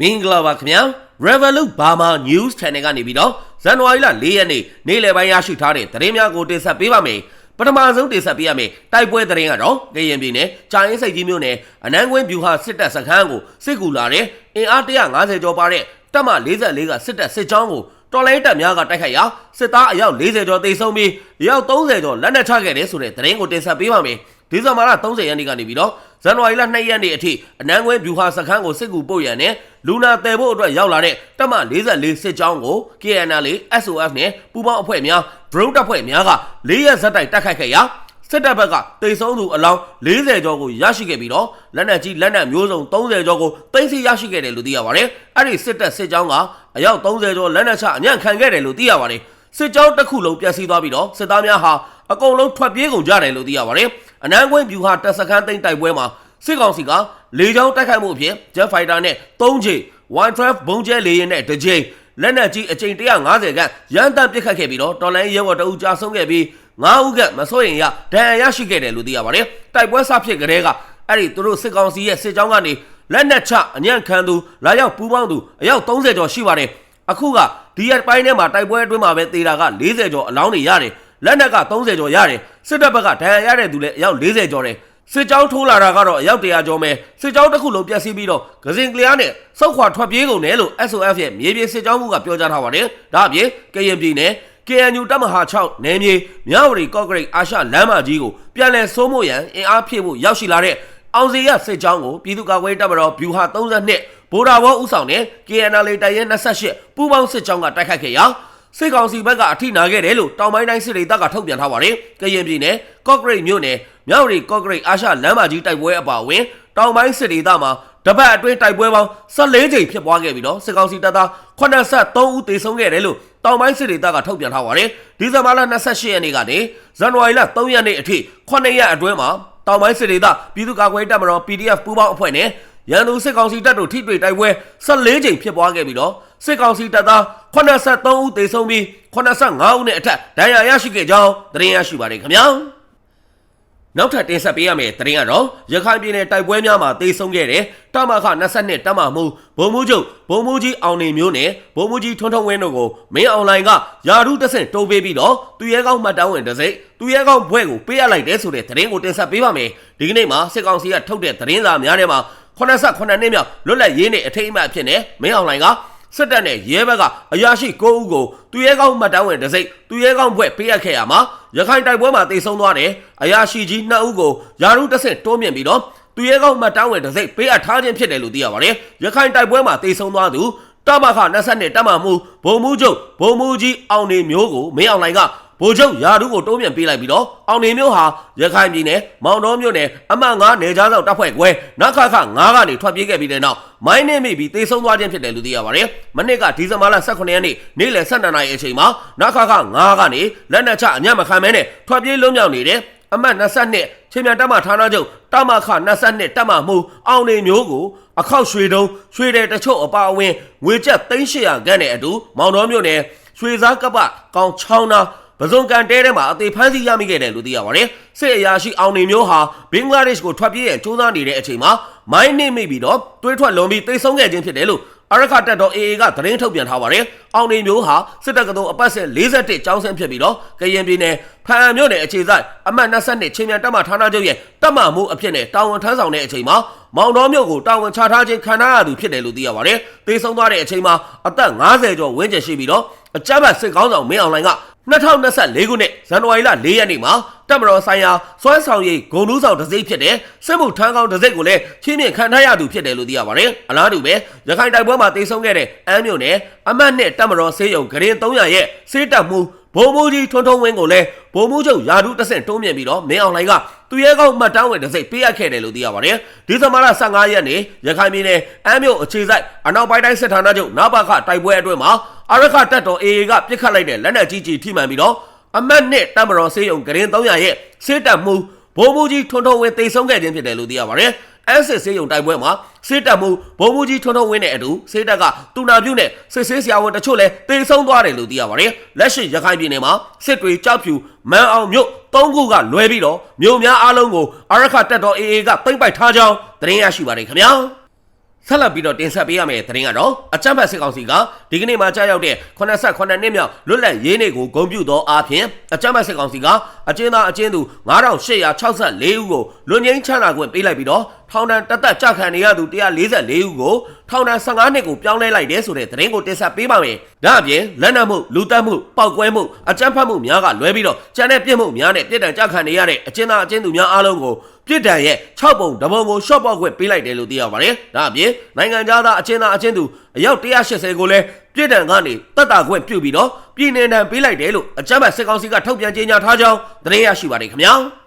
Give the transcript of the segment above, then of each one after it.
မင်္ဂလာပါခင်ဗျာ Revolut Burma News Channel ကနေပြီးတော့ဇန်နဝါရီလ4ရက်နေ့နေ့လယ်ပိုင်းရရှိထားတဲ့သတင်းများကိုတင်ဆက်ပေးပါမယ်ပထမဆုံးတင်ဆက်ပေးရမယ်တိုက်ပွဲသတင်းကတော့ကရင်ပြည်နယ်ကြာရင်စိတ်ကြီးမြို့နယ်အနန်းကွင်းဗျူဟာစစ်တပ်စခန်းကိုစစ်ကူလာတဲ့အင်အား150ကျော်ပါတဲ့တပ်မ44ကစစ်တပ်စစ်ကြောင်းကိုတော်လိုင်းတပ်များကတိုက်ခိုက်ရာစစ်သားအယောက်40ကျော်သေဆုံးပြီးအယောက်30ကျော်လက်နက်ချခဲ့တယ်ဆိုတဲ့သတင်းကိုတင်ဆက်ပေးပါမယ် ဒီဇင်ဘာလ30ရက်နေ့ကနေပြီးတော့ဇန်နဝါရီလ2ရက်နေ့အထိအနန်းကွင်းဗျူဟာစခန်းကိုစစ်ကူပို့ရန်နဲ့လူနာတည်ဖို့အတွက်ရောက်လာတဲ့တပ်မ44စစ်ကြောင်းကို KNL SOF နဲ့ပူးပေါင်းအဖွဲ့များ drone တပ်ဖွဲ့များက၄ရက်ဇက်တိုက်တိုက်ခိုက်ခဲ့ရာစစ်တပ်ဘက်ကတိတ်ဆုံးသူအလောင်း40ကျော်ကိုရရှိခဲ့ပြီးတော့လက်နက်ကြီးလက်နက်မျိုးစုံ30ကျော်ကိုသိမ်းဆည်းရရှိခဲ့တယ်လို့သိရပါတယ်။အဲ့ဒီစစ်တပ်စစ်ကြောင်းကအယောက်30ကျော်လက်နက်ချအညံ့ခံခဲ့တယ်လို့သိရပါတယ်။စစ်ကြောင်းတစ်ခုလုံးပျက်စီးသွားပြီးတော့စစ်သားများဟာ အကုန်လုံးထွက်ပြေးကုန်ကြတယ်လို့သိရပါတယ်။အနန်းကွင်းဗျူဟာတပ်စခန်းသိမ်းတိုက်ပွဲမှာစစ်ကောင်စီကလေကြောင်းတိုက်ခိုက်မှုအဖြစ် Jet Fighter နဲ့3ချိန်112ဘုံကျဲလေယာဉ်နဲ့တစ်ချိန်လက်နက်ကြီးအကြိမ်150ခန့်ရန်တမ်းပစ်ခတ်ခဲ့ပြီးတော့တော်လိုင်းရဲဘော်တအူကြာဆုံးခဲ့ပြီး9ဦးကမစိုးရင်ရဒဏ်ရာရရှိခဲ့တယ်လို့သိရပါတယ်။တိုက်ပွဲစဖြစ်ကြတဲ့ကအဲ့ဒီသူတို့စစ်ကောင်စီရဲ့စစ်ကြောင်းကနေလက်နက်ချအညံ့ခံသူလာရောက်ပူးပေါင်းသူအယောက်30ကျော်ရှိပါတယ်။အခုကဒီရက်ပိုင်းထဲမှာတိုက်ပွဲအတွင်းမှာပဲတေတာက40ကျော်အလောင်းတွေရတယ်။ လက်နက်က30ကျော်ရတယ်။စစ်တပ်ဘက်ကဒဏ်ရာရတဲ့သူလည်းအယောက်40ကျော်တယ်။စစ်ကြောင်းထိုးလာတာကတော့အယောက်100ကျော်ပဲစစ်ကြောင်းတစ်ခုလုံးပြက်စီးပြီးတော့ဂစင်ကလျားနဲ့စောက်ခွာထွက်ပြေးကုန်တယ်လို့ SOF ရဲ့မြေပြင်စစ်ကြောင်းမှုကပြောကြားထားပါတယ်။ဒါအပြင်ကရင်ပြည်နယ် KNU တပ်မဟာ6နယ်မြေမြဝတီကော့ဂရိတ်အာရှလမ်းမကြီးကိုပြန်လည်စိုးမိုးရန်အင်အားဖြည့်ဖို့ရောက်ရှိလာတဲ့အောင်စီရစစ်ကြောင်းကိုပြည်သူ့ကာကွယ်တပ်မတော်ဗျူဟာ32ဗိုလ်တော်ဘောဦးဆောင်တဲ့ KNL တိုင်ရဲ28ပူးပေါင်းစစ်ကြောင်းကတိုက်ခိုက်ခဲ့ရာ စစ်ကောင်စီဘက်ကအထိနာခဲ့တယ်လို့တောင်ပိုင်းတိုင်းစစ်ဒေသကထုတ်ပြန်ထားပါတယ်။ကရင်ပြည်နယ်ကော့ဂရိတ်မြို့နယ်မြဝတီကော့ဂရိတ်အာရှလမ်းမကြီးတိုက်ပွဲအပါအဝင်တောင်ပိုင်းစစ်ဒေသမှာတပတ်အတွင်းတိုက်ပွဲပေါင်း14ကြိမ်ဖြစ်ပွားခဲ့ပြီးတော့စစ်ကောင်စီတပ်သား83ဦးသေဆုံးခဲ့တယ်လို့တောင်ပိုင်းစစ်ဒေသကထုတ်ပြန်ထားပါတယ်။ဒီဇင်ဘာလ28ရက်နေ့ကနေဇန်နဝါရီလ3ရက်နေ့အထိ9ရက်အတွင်းမှာတောင်ပိုင်းစစ်ဒေသပြည်သူ့ကာကွယ်တပ်မတော် PDF ပူးပေါင်းအဖွဲ့နဲ့ရန်သူစစ်ကောင်စီတပ်တို့ထိတွေ့တိုက်ပွဲ14ကြိမ်ဖြစ်ပွားခဲ့ပြီးတော့ စစ်ကောင်စီတပ်သား83ဦးသေဆုံးပြီး85ဦးနဲ့အထက်ဒဏ်ရာရရှိခဲ့ကြောင်းသတင်းရရှိပါတယ်ခင်ဗျာနောက်ထပ်တင်ဆက်ပေးရမယ့်သတင်းကတော့ရခိုင်ပြည်နယ်တိုက်ပွဲများမှာတေဆုံးခဲ့တဲ့တမခ22တမမှုဘုံမှုချုပ်ဘုံမှုကြီးအောင်နေမျိုးနဲ့ဘုံမှုကြီးထွန်းထွန်းဝင်းတို့ကိုမင်းအွန်လိုင်းကယာရုတဆင့်တိုးပေးပြီးတော့သူရဲကောင်းမှတ်တမ်းဝင်တစ်စိတ်သူရဲကောင်းဘွဲကိုပေးရလိုက်တဲ့ဆိုတဲ့သတင်းကိုတင်ဆက်ပေးပါမယ်ဒီကနေ့မှာစစ်ကောင်စီကထုတ်တဲ့သတင်းစာများထဲမှာ89နှစ်မြောက်လွတ်လပ်ရေးနဲ့အထိမ်းအမှတ်အဖြစ်နဲ့မင်းအွန်လိုင်းက စစ်တပ်နဲ့ရဲဘက်ကအရာရှိ9ဦးကိုသူရဲကောင်းမှတ်တမ်းဝင်တစ်စိတ်သူရဲကောင်းဘွဲ့ပေးအပ်ခဲ့ရမှာရခိုင်တိုက်ပွဲမှာတေဆုံးသွားတယ်အရာရှိကြီး2ဦးကိုယာရုတစ်ဆင့်တိုးမြင့်ပြီးတော့သူရဲကောင်းမှတ်တမ်းဝင်တစ်စိတ်ပေးအပ်ထားခြင်းဖြစ်တယ်လို့သိရပါတယ်ရခိုင်တိုက်ပွဲမှာတေဆုံးသွားသူတမခ22တမမှုဘုံမှုချုပ်ဘုံမှုကြီးအောင်နေမျိုးကိုမင်းအောင်လိုင်က ဗိုလ်ချုပ်ယာဒူးကိုတိုးပြန်ပေးလိုက်ပြီးတော့အောင်နေမျိုးဟာရခိုင်ပြည်နယ်မောင်တော်မြို့နယ်အမှတ်9နေကြားဆောင်တပ်ဖွဲ့ကွဲနခခ9ကနေထွက်ပြေးခဲ့ပြီးတဲ့နောက်မိုင်းနေမိပြီးတေဆုံးသွားခြင်းဖြစ်တယ်လို့သိရပါတယ်။မနစ်ကဒီဇင်ဘာလ18ရက်နေ့နေ့လယ်12နာရီအချိန်မှာနခခ9ကနေလက်နက်ချအညံ့မခံမဲနဲ့ထွက်ပြေးလုံးမြောက်နေတဲ့အမှတ်22ချင်းမြန်တပ်မဌာနချုပ်တမခ22တပ်မမှုအောင်နေမျိုးကိုအခောက်ရွှေတုံးရွှေတဲ့တချို့အပါအဝင်ငွေကျပ်300ခန့်နဲ့အတူမောင်တော်မြို့နယ်ရွှေစားကပ္ပကောင်ချောင်းနာ ပဇွန်ကန်တဲထဲမှာအသေးဖမ်းဆီးရမိခဲ့တယ်လို့သိရပါတယ်။စစ်အရာရှိအောင်နေမျိုးဟာဘင်္ဂလားဒေ့ရှ်ကိုထွက်ပြေးရန်စူးစမ်းနေတဲ့အချိန်မှာမိုင်းနေမိပြီးတော့တွေးထွက်လွန်ပြီးတိတ်ဆုံးခဲ့ခြင်းဖြစ်တယ်လို့အရခတက်တော် AA ကသတင်းထုတ်ပြန်ထားပါတယ်။အောင်နေမျိုးဟာစစ်တပ်ကတော်အပတ်စဉ်41ကျောင်းဆင်းဖြစ်ပြီးတော့ကရင်ပြည်နယ်ဖန်မြို့နယ်အခြေစိုက်အမှတ်22ချင်းမြန်တပ်မဌာနချုပ်ရဲ့တပ်မမှုအဖြစ်နဲ့တာဝန်ထမ်းဆောင်တဲ့အချိန်မှာမောင်တော်မြို့ကိုတာဝန်ချထားခြင်းခံရသူဖြစ်တယ်လို့သိရပါတယ်။သေဆုံးသွားတဲ့အချိန်မှာအသက်50ကျော်ဝန်းကျင်ရှိပြီးတော့အကြမ်းဖက်စစ်ကောင်းဆောင်မင်းအောင်လှိုင်က 2024ခုနှစ်ဇန်နဝါရီလ4ရက်နေ့မှာတပ်မတော်ဆိုင်ရာစွမ်းဆောင်ရည်ဂုံတူးဆောင်တစ်စိမ့်ဖြစ်တဲ့စစ်မှုထမ်းကောင်းတစ်စိမ့်ကိုလည်းချင်းမြင့်ခံထားရသူဖြစ်တယ်လို့သိရပါတယ်။အလားတူပဲရခိုင်တိုက်ပွဲမှာတေဆုံးခဲ့တဲ့အမ်းမြို့နယ်အမတ်နဲ့တပ်မတော်ဆေးရုံဂရင်300ရဲ့စေးတပ်မှုဘုံမိုးကြီးထွန်းထွန်းဝင်းကိုလည်းဘုံမိုးချုပ်ယာဒူးတဆင့်တုံးမြင်ပြီးတော့မင်းအောင်လှိုင်ကသူရဲကောင်းမှတ်တမ်းဝင်တစ်စိတ်ပေးအပ်ခဲ့တယ်လို့သိရပါတယ်။ဒီဇင်ဘာလ15ရက်နေ့ရခိုင်ပြည်နယ်အမ်းမြို့အခြေစိုက်အနောက်ပိုင်းတိုင်းစစ်ဌာနချုပ်နဘခတိုက်ပွဲအတွင်းမှာ အရခတပ်တော် AA ကပြစ်ခတ်လိုက်တဲ့လက်နက်ကြီးကြီးထိမှန်ပြီးတော့အမတ်နဲ့တပ်မတော်ဆေးရုံဂရင်300ရဲ့စေးတပ်မှုဘုံမူကြီးထွန်းထွန်းဝင်းတိတ်ဆုံးခဲ့ခြင်းဖြစ်တယ်လို့သိရပါတယ်။အက်စစ်ဆေးရုံတိုက်ပွဲမှာစေးတပ်မှုဘုံမူကြီးထွန်းထွန်းဝင်းနဲ့အတူစေးတပ်ကတူနာပြုတ်နဲ့စစ်ဆေးဆရာဝန်တချို့လည်းတိတ်ဆုံးသွားတယ်လို့သိရပါတယ်။လက်ရှိရခိုင်ပြည်နယ်မှာစစ်တွေကြောက်ဖြူမန်အောင်မြို့သုံးခုကလွဲပြီးတော့မြို့များအားလုံးကိုအရခတပ်တော် AA ကပိတ်ပိုက်ထားကြောင်းသတင်းရရှိပါတယ်ခင်ဗျာ။ ဆက်လက်ပြီးတော့တင်ဆက်ပေးရမယ့်သတင်းကတော့အကြမ်းဖက်စစ်ကောင်စီကဒီကနေ့မှကြာရောက်တဲ့89နှစ်မြောက်လွတ်လပ်ရေးနေ့ကိုဂုဏ်ပြုသောအားဖြင့်အကြမ်းဖက်စစ်ကောင်စီကအကျဉ်းသားအကျဉ်းသူ9864ဦးကိုလွတ်ငင်းချမ်းသာခွင့်ပေးလိုက်ပြီးတော့ ထောင်ဒဏ်တသက်ကြခံနေရသူ144ဦးကိုထောင်ဒဏ်15နှစ်ကိုပြောင်းလဲလိုက်တယ်ဆိုတဲ့သတင်းကိုတင်ဆက်ပေးပါမယ်။ဒါအပြင်လက်နက်မှုလူတက်မှုပောက်ကွဲမှုအကြမ်းဖက်မှုများကလွဲပြီးတော့ကြံတဲ့ပြစ်မှုများနဲ့ပြည်တံကြခံနေရတဲ့အကျဉ်းသားအကျဉ်းသူများအားလုံးကိုပြစ်ဒဏ်ရဲ့6ပုံတပုံကိုရှော့ပေါက်ခွင့်ပေးလိုက်တယ်လို့သိရပါတယ်။ဒါအပြင်နိုင်ငံသားအကျဉ်းသားအကျဉ်းသူအယောက်180ကိုလည်းပြစ်ဒဏ်ကနေတက်တာခွင့်ပြုပြီးတော့ပြည်နယ်တံပေးလိုက်တယ်လို့အကြမ်းဖက်စစ်ကောင်စီကထုတ်ပြန်ကြေညာထားကြောင်းသတင်းရရှိပါတယ်ခင်ဗျာ။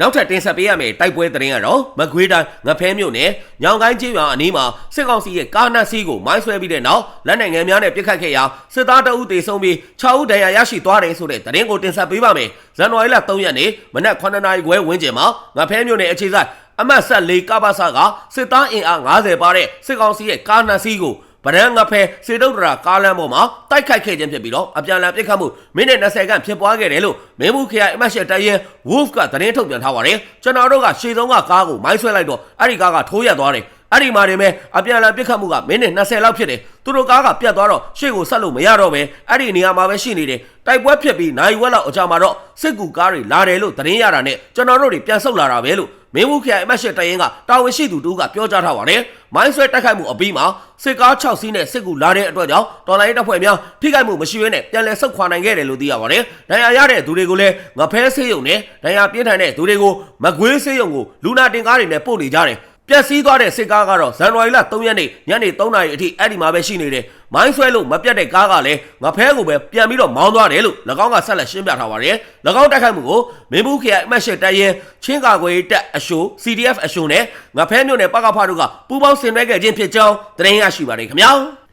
နောက်ထပ်တင်ဆက်ပေးရမယ့်တိုက်ပွဲသတင်းကတော့မကွေးတိုင်းငဖဲမြို့နယ်ညောင်ကိုင်းကျေးရွာအနီးမှာစစ်ကောင်စီရဲ့ကားနတ်စီးကိုမိုင်းဆွဲပြီးတဲ့နောက်လက်နိုင်ငံများနဲ့ပြစ်ခတ်ခဲ့ရာစစ်သားတအုပ်တေဆုံးပြီး6ဦးဒဏ်ရာရရှိသွားတယ်ဆိုတဲ့သတင်းကိုတင်ဆက်ပေးပါမယ်။ဇန်နဝါရီလ3ရက်နေ့မနက်9နာရီခွဲဝန်းကျင်မှာငဖဲမြို့နယ်အခြေစိုက်အမတ်ဆက်၄ကပ္ပစကစစ်သားအင်အား90ပါတဲ့စစ်ကောင်စီရဲ့ကားနတ်စီးကို ဗရန်ငဖဲစေတုတ်တရာကားလမ်းပေါ်မှာတိုက်ခိုက်ခဲ့ခြင်းဖြစ်ပြီးတော့အပြန်အလှန်ပစ်ခတ်မှုမိနစ်20ခန့်ဖြစ်ပွားခဲ့တယ်လို့မင်းမှုခရိုင်အမတ်ရှက်တရင် Wolf ကသတင်းထုတ်ပြန်ထားပါတယ်ကျွန်တော်တို့ကရှေ့ဆုံးကကားကိုမိုင်းဆွဲလိုက်တော့အဲ့ဒီကားကထိုးရက်သွားတယ်အဲ့ဒီမှာနေမဲ့အပြန်အလှန်ပစ်ခတ်မှုကမိနစ်20လောက်ဖြစ်တယ်သူတို့ကားကပြတ်သွားတော့ရှေ့ကိုဆက်လို့မရတော့ပဲအဲ့ဒီနေရာမှာပဲရှိနေတယ်တိုက်ပွဲဖြစ်ပြီးနိုင်ဝက်လောက်အကြာမှာတော့စစ်ကူကားတွေလာတယ်လို့သတင်းရတာနဲ့ကျွန်တော်တို့တွေပြန်ဆုတ်လာတာပဲလို့ မင်းမှုခရိုင်အမတ်ရှစ်တရင်ကတာဝန်ရှိသူတူကပြောကြားထားပါတယ်။မိုင်းဆွဲတိုက်ခိုက်မှုအပြီးမှာစစ်ကား6စီးနဲ့စစ်ကူလာတဲ့အတွက်ကြောင့်တော်လိုင်းတပ်ဖွဲ့များထိခိုက်မှုမရှိဘဲနဲ့ပြန်လည်ဆုတ်ခွာနိုင်ခဲ့တယ်လို့သိရပါတယ်။ဒဏ်ရာရတဲ့သူတွေကိုလည်းငဖဲဆေးရုံနဲ့ဒဏ်ရာပြင်းထန်တဲ့သူတွေကိုမကွေးဆေးရုံကိုလူနာတင်ကားတွေနဲ့ပို့နေကြတယ်။ ပြက်စီးသွားတဲ့စစ်ကားကတော့ဇန်နဝါရီလ3ရက်နေ့ညနေ3နာရီအထိအဲ့ဒီမှာပဲရှိနေတယ်။မိုင်းဆွဲလို့မပြတ်တဲ့ကားကလည်းငဖဲကိုပဲပြန်ပြီးတော့မောင်းသွားတယ်လို့၎င်းကဆက်လက်ရှင်းပြထားပါတယ်။၎င်းတိုက်ခိုက်မှုကိုမင်းဘူးခရိုင်အမတ်ရှစ်တရင်ချင်းကာကွယ်တပ်အရှိုး CDF အရှိုးနဲ့ငဖဲမြို့နယ်ပကဖတို့ကပူးပေါင်းဆင်နွှဲခဲ့ခြင်းဖြစ်ကြောင်းသတင်းရရှိပါတယ်ခင်ဗျာ။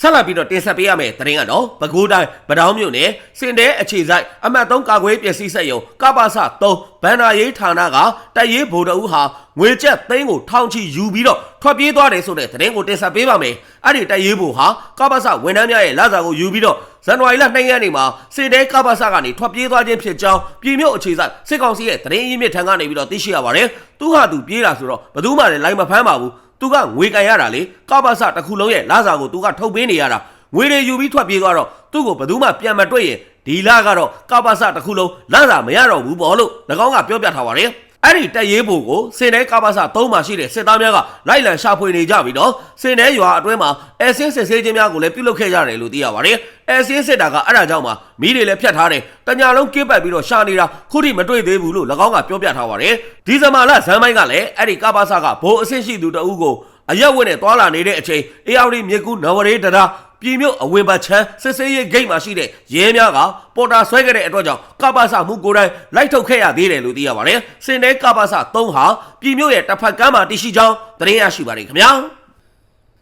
ဆက်လက်ပြီးတော့တင်ဆက်ပေးရမယ့်သတင်းကတော့ပဲခူးတိုင်းဗတောင်းမြို့နယ်စင်တဲအခြေဆိုင်အမှတ်3ကာကွယ်ပစ္စည်းစက်ရုံကပ္ပစ3ဘန္နာရေးဌာနကတိုက်ရေးဗိုလ်တအုပ်ဟာငွေကျပ်သိန်းကိုထောင်ချီယူပြီးတော့ထွက်ပြေးသွားတယ်ဆိုတဲ့သတင်းကိုတင်ဆက်ပေးပါမယ်။အဲ့ဒီတိုက်ရေးဗိုလ်ဟာကပ္ပစဝန်ထမ်းများရဲ့လစာကိုယူပြီးတော့ဇန်နဝါရီလ2ရက်နေ့မှာစင်တဲကပ္ပစကနေထွက်ပြေးသွားခြင်းဖြစ်ကြောင်းပြည်မြို့အခြေဆိုင်စစ်ကောင်စီရဲ့သတင်းရင်းမြစ်ထံကနေပြီးတော့သိရှိရပါတယ်။သူဟာသူပြေးတာဆိုတော့ဘယ်သူမှလည်းလိုက်မဖမ်းပါဘူး။ သူကငွေကန်ရတာလေကပ္ပစတစ်ခုလုံးရဲ့လစာကိုသူကထုတ်ပေးနေရတာငွေတွေယူပြီးထွက်ပြေးသွားတော့သူ့ကိုဘယ်သူမှပြန်မတွေ့ရင်ဒီလကတော့ကပ္ပစတစ်ခုလုံးလစာမရတော့ဘူးပေါ့လို့၎င်းကပြောပြထားပါတယ် အဲ့ဒီတက်ရေးဖို့ကိုစင်တဲကပ္ပစ3မှာရှိတဲ့စစ်သားများကလိုက်လံရှာဖွေနေကြပြီးတော့စင်တဲရွာအတွင်းမှာအဲဆင်းစစ်ဆေးခြင်းများကိုလည်းပြုလုပ်ခဲ့ကြတယ်လို့သိရပါတယ်အဲဆင်းစစ်တာကအဲ့ဒါကြောင့်မှမီးတွေလည်းဖြတ်ထားတယ်တညာလုံးကင်းပတ်ပြီးတော့ရှာနေတာခုထိမတွေ့သေးဘူးလို့၎င်းကပြောပြထားပါတယ်ဒီဇင်ဘာလဇန်မိုင်းကလည်းအဲ့ဒီကပ္ပစကဘိုးအဆင့်ရှိသူတအုပ်ကိုအရက်ဝက်နဲ့တွာလာနေတဲ့အချိန်အေယာဝတီမြေကူးနဝရေတရာ ပြည်မြို့အဝင်ပတ်ချမ်းစစ်စေးရေးဂိတ်မှာရှိတဲ့ရဲများကပေါ်တာဆွဲခဲ့တဲ့အတွက်ကြောင့်ကပ္ပစမှုကိုယ်တိုင်လိုက်ထုတ်ခဲ့ရသေးတယ်လို့သိရပါတယ်။စင်တဲကပ္ပစ3ဟာပြည်မြို့ရဲ့တစ်ဖက်ကမ်းမှာတရှိကြောင်းသတင်းရရှိပါတယ်ခင်ဗျာ။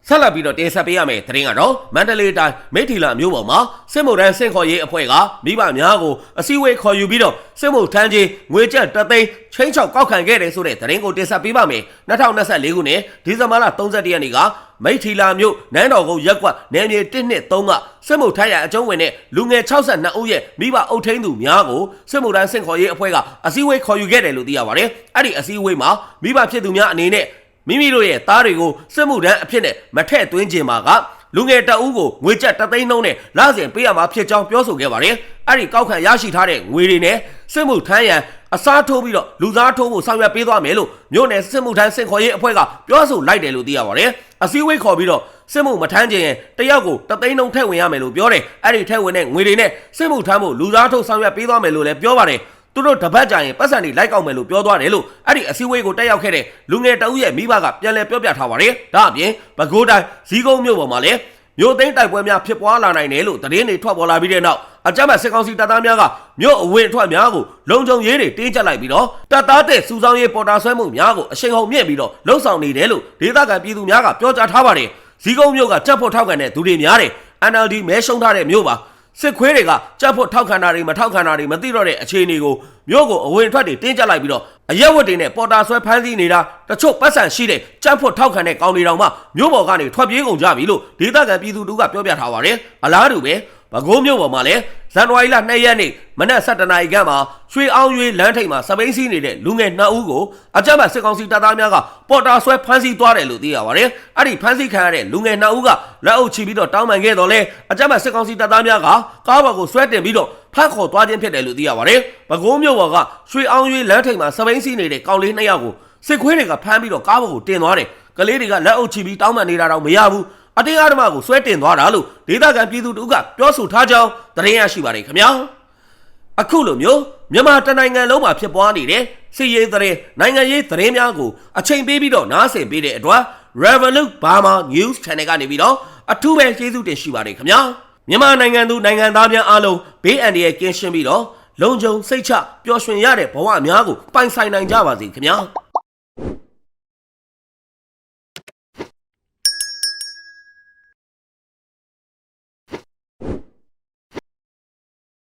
ဆက်လက်ပြီးတော့တင်ဆက်ပေးရမယ့်သတင်းကတော့မန္တလေးတိုင်းမိထီလာမြို့ပေါ်မှာစစ်မှုထမ်းစင်ခေါ်ရေးအဖွဲ့ကမိဘများကိုအစည်းအဝေးခေါ်ယူပြီးတော့စစ်မှုထမ်းချင်းငွေကျပ်တသိန်းချင်းချောက်ကောက်ခံခဲ့တယ်ဆိုတဲ့သတင်းကိုတင်ဆက်ပေးပါမယ်2024ခုနှစ်ဒီဇင်ဘာလ31ရက်နေ့က မိထီလာမြို့နန်းတော်ကုန်းရက်ကွက်နယ်မြေ1နှစ်3ကစစ်မှုထမ်းရအကျုံးဝင်တဲ့လူငယ်62ဦးရဲ့မိဘအုပ်ထိန်းသူများကိုစစ်မှုထမ်းစင်ခေါ်ရေးအဖွဲ့ကအစည်းအဝေးခေါ်ယူခဲ့တယ်လို့သိရပါတယ်အဲ့ဒီအစည်းအဝေးမှာမိဘဖြစ်သူများအနေနဲ့မိမိတို့ရဲ့သားတွေကိုစစ်မှုထမ်းအဖြစ်နဲ့မထည့်သွင်းခြင်းမှာကလူငယ်တအူးကိုငွေကျပ်တသိန်းနှုန်းနဲ့လစဉ်ပေးရမှာဖြစ်ကြောင်းပြောဆိုခဲ့ပါတယ်။အဲ့ဒီကောက်ခံရရှိထားတဲ့ငွေတွေနဲ့စစ်မှုထမ်းရန် အစားထိုးပြီးတော့လူသားထိုးဖို့ဆောင်ရွက်ပေးသွားမယ်လို့မြို့နယ်စစ်မှုထမ်းစင်ခေါ်ရေးအဖွဲ့ကပြောဆိုလိုက်တယ်လို့သိရပါတယ်။အစည်းအဝေးခေါ်ပြီးတော့စစ်မှုမထမ်းခြင်းရင်တယောက်ကိုတသိန်းနှုန်းထည့်ဝင်ရမယ်လို့ပြောတယ်။အဲ့ဒီထည့်ဝင်တဲ့ငွေတွေနဲ့စစ်မှုထမ်းဖို့လူသားထိုးဆောင်ရွက်ပေးသွားမယ်လို့လည်းပြောပါတယ်။သူတို့တပတ်ကြာရင်ပတ်စံတွေလိုက်ကောက်မယ်လို့ပြောသွားတယ်လို့အဲ့ဒီအစည်းအဝေးကိုတက်ရောက်ခဲ့တဲ့လူငယ်တအုပ်ရဲ့မိဘကပြန်လည်ပြောပြထားပါတယ်။ဒါအပြင်ပဲခူးတိုင်းဇီးကုန်းမြို့ပေါ်မှာလည်းမြို့သိမ်းတိုက်ပွဲများဖြစ်ပွားလာနိုင်တယ်လို့သတင်းတွေထွက်ပေါ်လာပြီးတဲ့နောက် အကြမ်းဖက်စစ်ကောင်စီတပ်သားများကမြို့အဝင်အထွက်များကိုလုံခြုံရေးတွေတင်းကျပ်လိုက်ပြီးတော့တပ်သားတဲ့စူဆောင်းရေးပေါ်တာဆွဲမှုများကိုအရှိန်ဟုန်မြင့်ပြီးတော့လှုံ့ဆော်နေတယ်လို့ဒေသခံပြည်သူများကပြောကြားထားပါတယ်။ဇီးကုန်းမြို့ကတပ်ဖို့ထောက်ခံတဲ့သူတွေများတယ် NLD မဲရှုံထားတဲ့မြို့ပါစစ်ခွေးတွေကကြက်ဖို့ထောက်ခံတာတွေမထောက်ခံတာတွေမသိတော့တဲ့အခြေအနေကိုမြို့ကိုအဝင်ထွက်တွေတင်းကျပ်လိုက်ပြီးတော့အရက်ဝတ်တွေနဲ့ပေါ်တာဆွဲဖမ်းဆီးနေတာတချို့ပတ်စံရှိတဲ့ကြက်ဖို့ထောက်ခံတဲ့ကောင်တွေတောင်မှမြို့ပေါ်ကနေထွက်ပြေးကုန်ကြပြီလို့ဒေသခံပြည်သူတို့ကပြောပြထားပါတယ်အလားတူပဲ ပဲခူးမြို့ပေါ်မှာလည်းဇန်နဝါရီလ2ရက်နေ့မနက်7:00နာရီခန့်မှာရွှေအောင်ရွေးလမ်းထိပ်မှာစပိန်စီးနေတဲ့လူငယ်2ဦးကိုအကြမ်းဖက်စစ်ကောင်စီတပ်သားများကပေါ်တာဆွဲဖမ်းဆီးသွားတယ်လို့သိရပါတယ်။အဲ့ဒီဖမ်းဆီးခံရတဲ့လူငယ်2ဦးကလက်အုပ်ချပြီးတော့တောင်းပန်ခဲ့တော့လဲအကြမ်းဖက်စစ်ကောင်စီတပ်သားများကကားပေါ်ကိုဆွဲတင်ပြီးတော့ဖမ်းခေါ်သွားခြင်းဖြစ်တယ်လို့သိရပါတယ်။ပဲခူးမြို့ပေါ်ကရွှေအောင်ရွေးလမ်းထိပ်မှာစပိန်စီးနေတဲ့ကောင်လေး2ယောက်ကိုစစ်ခွေးတွေကဖမ်းပြီးတော့ကားပေါ်ကိုတင်သွားတယ်။ကလေးတွေကလက်အုပ်ချပြီးတောင်းပန်နေတာတော့မရဘူး။ အတင်းအဓမ္မကိုဆွဲတင်သွားတာလို့ဒေသခံပြည်သူတို့ကပြောဆိုထားကြောင်းသတင်းရရှိပါတယ်ခင်ဗျာအခုလိုမျိုးမြန်မာတနိုင်ငံလုံးမှာဖြစ်ပွားနေတဲ့စီရေးသတင်းနိုင်ငံရေးသတင်းများကိုအချိန်ပေးပြီးတော့နားဆင်ပေးတဲ့အတွက် Revolut Burma News Channel ကနေပြီးတော့အထူးပဲကျေးဇူးတင်ရှိပါတယ်ခင်ဗျာမြန်မာနိုင်ငံသူနိုင်ငံသားများအားလုံးဘေးအန္တရာယ်ကင်းရှင်းပြီးတော့လုံခြုံစိတ်ချပျော်ရွှင်ရတဲ့ဘဝများကိုပိုင်ဆိုင်နိုင်ကြပါစေခင်ဗျာ